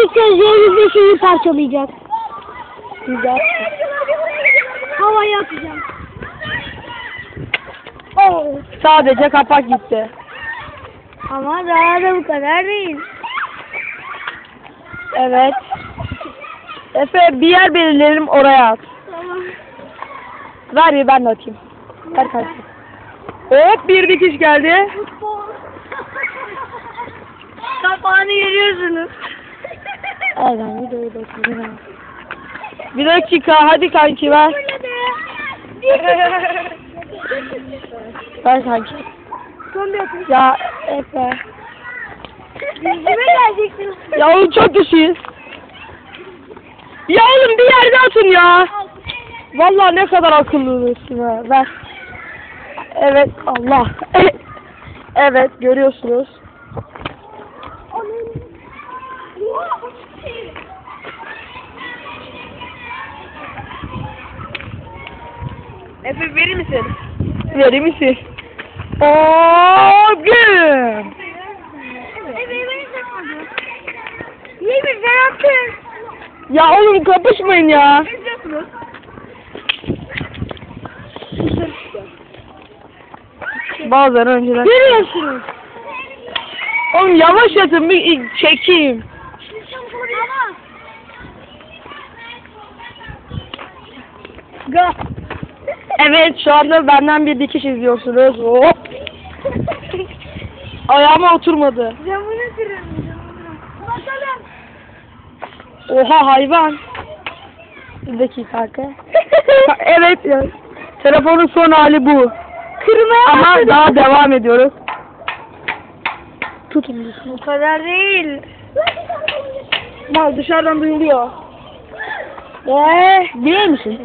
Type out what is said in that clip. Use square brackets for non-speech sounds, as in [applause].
birlikte Zeynep şeyi parçalayacak. Güzel. Havaya atacağım. Oh, Sadece kapak gitti. Ama daha da bu kadar değil. Evet. Efe bir yer belirleyelim oraya at. Tamam. Ver bir ben de atayım. Ver kardeşim. Hop bir dikiş geldi. Kapağını görüyorsunuz. Aynen videoyu çekelim. Bir dakika hadi kanki ver. [laughs] Ver kanki. Son bir atış. Ya Efe. Yüzüme geleceksiniz. Ya oğlum çok kişiyiz. Ya oğlum bir yerde atın ya. Vallahi ne kadar akıllısın ha. Ver. Evet Allah. [laughs] evet görüyorsunuz. Efe verir misin? Verir misin? Oo güm. Niye bir attın? Ya oğlum kapışmayın ya. Ne diyorsunuz? Bazen önceden. Görüyorsunuz. Oğlum yavaş atın bir çekeyim. Ga. Evet şu anda benden bir dikiş izliyorsunuz. Hop. Ayağıma oturmadı. Camını kırın. Bakalım. Oha hayvan. Bir dakika arka. [laughs] evet ya. Telefonun son hali bu. Kırmaya Ama daha devam ediyoruz. Tutun. Bu kadar değil. Mal dışarıdan duyuluyor. Eee biliyor musun?